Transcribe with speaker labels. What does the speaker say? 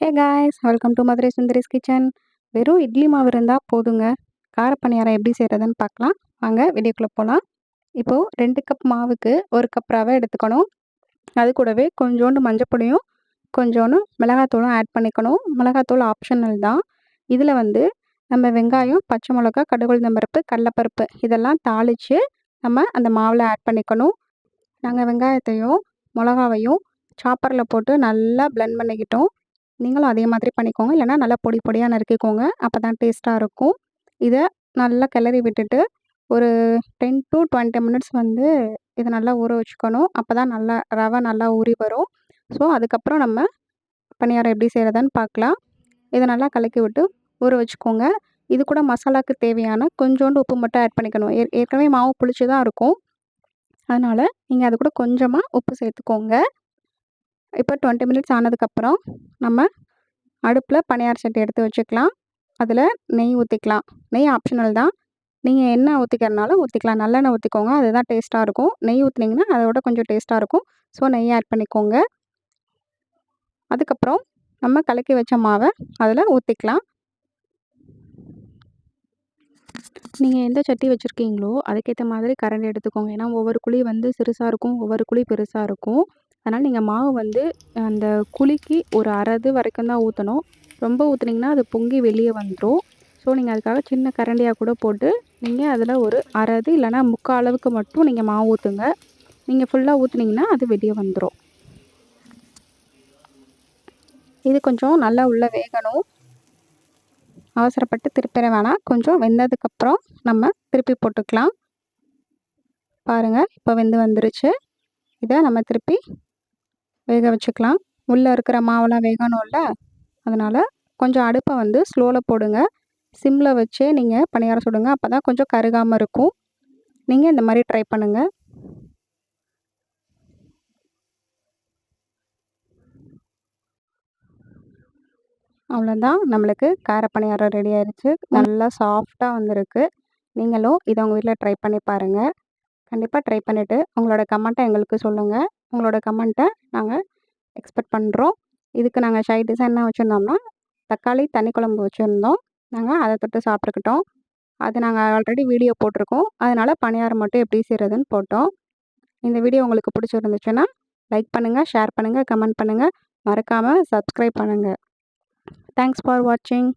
Speaker 1: Hey guys welcome to Madurai Sundari's kitchen வெறும் இட்லி மாவு இருந்தால் போதுங்க. காரப்பணியாரம் எப்படி செய்கிறதுன்னு பார்க்கலாம். வாங்க வீடியோக்குள்ளே போகலாம் இப்போது ரெண்டு கப் மாவுக்கு ஒரு கப் ரவை எடுத்துக்கணும். அது கூடவே கொஞ்சோண்டு மஞ்சப்பொடியும் கொஞ்சோண்டு மிளகாத்தூளும் ஆட் பண்ணிக்கணும். மிளகாத்தூள் ஆப்ஷனல் தான். இதில் வந்து நம்ம வெங்காயம் பச்சை மிளகா கடுகுளுந்தம்பருப்பு கடலப்பருப்பு இதெல்லாம் தாளித்து நம்ம அந்த மாவில் ஆட் பண்ணிக்கணும். நாங்கள் வெங்காயத்தையும் மிளகாவையும் சாப்பரில் போட்டு நல்லா பிளெண்ட் பண்ணிக்கிட்டோம். நீங்களும் அதே மாதிரி பண்ணிக்கோங்க. இல்லைனா நல்லா பொடி பொடியாக நறுக்கிக்கோங்க. அப்போ தான் டேஸ்ட்டாக இருக்கும். இதை நல்லா கிளறி விட்டுட்டு ஒரு டென் டு டுவெண்ட்டி மினிட்ஸ் வந்து இதை நல்லா ஊற வச்சுக்கணும். அப்போ தான் நல்லா ரவை நல்லா ஊறி வரும். ஸோ அதுக்கப்புறம் நம்ம பணியாரம் எப்படி செய்கிறதுன்னு பார்க்கலாம் இதை நல்லா கலக்கி விட்டு ஊற வச்சுக்கோங்க. இது கூட மசாலாவுக்கு தேவையான கொஞ்சோண்டு உப்பு மட்டும் ஆட் பண்ணிக்கணும். ஏ ஏற்கனவே மாவு புளிச்சு தான் இருக்கும். அதனால் நீங்கள் அது கூட கொஞ்சமாக உப்பு சேர்த்துக்கோங்க. இப்போ டுவெண்ட்டி மினிட்ஸ் ஆனதுக்கப்புறம் நம்ம அடுப்பில் பணியார் சட்டி எடுத்து வச்சுக்கலாம். அதில் நெய் ஊற்றிக்கலாம் நெய் ஆப்ஷனல் தான். நீங்கள் என்ன ஊற்றிக்கிறனாலும் ஊற்றிக்கலாம் நல்லெண்ணெய் ஊற்றிக்கோங்க அதுதான் டேஸ்ட்டாக இருக்கும். நெய் ஊற்றினீங்கன்னா அதோட கொஞ்சம் டேஸ்ட்டாக இருக்கும். ஸோ நெய் ஆட் பண்ணிக்கோங்க. அதுக்கப்புறம் நம்ம கலக்கி வச்ச மாவை அதில் ஊற்றிக்கலாம் நீங்கள் எந்த சட்டி வச்சுருக்கீங்களோ அதுக்கேற்ற மாதிரி கரண்டி எடுத்துக்கோங்க. ஏன்னா ஒவ்வொரு குழி வந்து சிறுசாக இருக்கும். ஒவ்வொரு குழி பெருசாக இருக்கும். அதனால் நீங்கள் மாவு வந்து அந்த குழிக்கு ஒரு அரை இது வரைக்கும் தான் ஊற்றணும் ரொம்ப ஊற்றுனீங்கன்னா அது பொங்கி வெளியே வந்துடும் ஸோ நீங்கள் அதுக்காக சின்ன கரண்டியாக கூட போட்டு நீங்கள் அதில் ஒரு அரை இது இல்லைனா முக்கால் அளவுக்கு மட்டும் நீங்கள் மாவு ஊற்றுங்க நீங்கள் ஃபுல்லாக ஊற்றுனீங்கன்னா அது வெளியே வந்துடும் இது கொஞ்சம் நல்லா உள்ளே வேகணும். அவசரப்பட்டு திருப்பிட வேணாம். கொஞ்சம் வெந்ததுக்கப்புறம் நம்ம திருப்பி போட்டுக்கலாம். பாருங்கள் இப்போ வெந்து வந்துருச்சு. இதை நம்ம திருப்பி வேக வச்சுக்கலாம். உள்ளே இருக்கிற மாவெல்லாம் வேகணும்ல. அதனால் கொஞ்சம் அடுப்பை வந்து ஸ்லோவில் போடுங்க. சிம்மில் வச்சே நீங்கள் பணியாரம் சுடுங்க. அப்போ தான் கொஞ்சம் கருகாமல் இருக்கும். நீங்கள் இந்த மாதிரி ட்ரை பண்ணுங்கள் அவ்வளோதான் நம்மளுக்கு கார பணியாரம் ரெடி ஆயிடுச்சு நல்லா சாஃப்டாக வந்திருக்கு. நீங்களும் இதை உங்கள் வீட்டில் ட்ரை பண்ணி பாருங்கள் கண்டிப்பாக ட்ரை பண்ணிவிட்டு உங்களோட கமெண்ட்டை எங்களுக்கு சொல்லுங்கள் உங்களோட கமெண்ட்டை நாங்கள் எக்ஸ்பெக்ட் பண்ணுறோம் இதுக்கு நாங்கள் ஷை டிசைன் என்ன வச்சுருந்தோம்னா தக்காளி தண்ணி குழம்பு வச்சுருந்தோம். நாங்கள் அதை தொட்டு சாப்பிட்டுக்கிட்டோம். அது நாங்கள் ஆல்ரெடி வீடியோ போட்டிருக்கோம். அதனால் பணியாரம் மட்டும் எப்படி செய்கிறதுன்னு போட்டோம். இந்த வீடியோ உங்களுக்கு பிடிச்சிருந்துச்சுன்னா லைக் பண்ணுங்கள் ஷேர் பண்ணுங்கள் கமெண்ட் பண்ணுங்கள் மறக்காமல் சப்ஸ்கிரைப் பண்ணுங்கள் தேங்க்ஸ் ஃபார் வாட்சிங்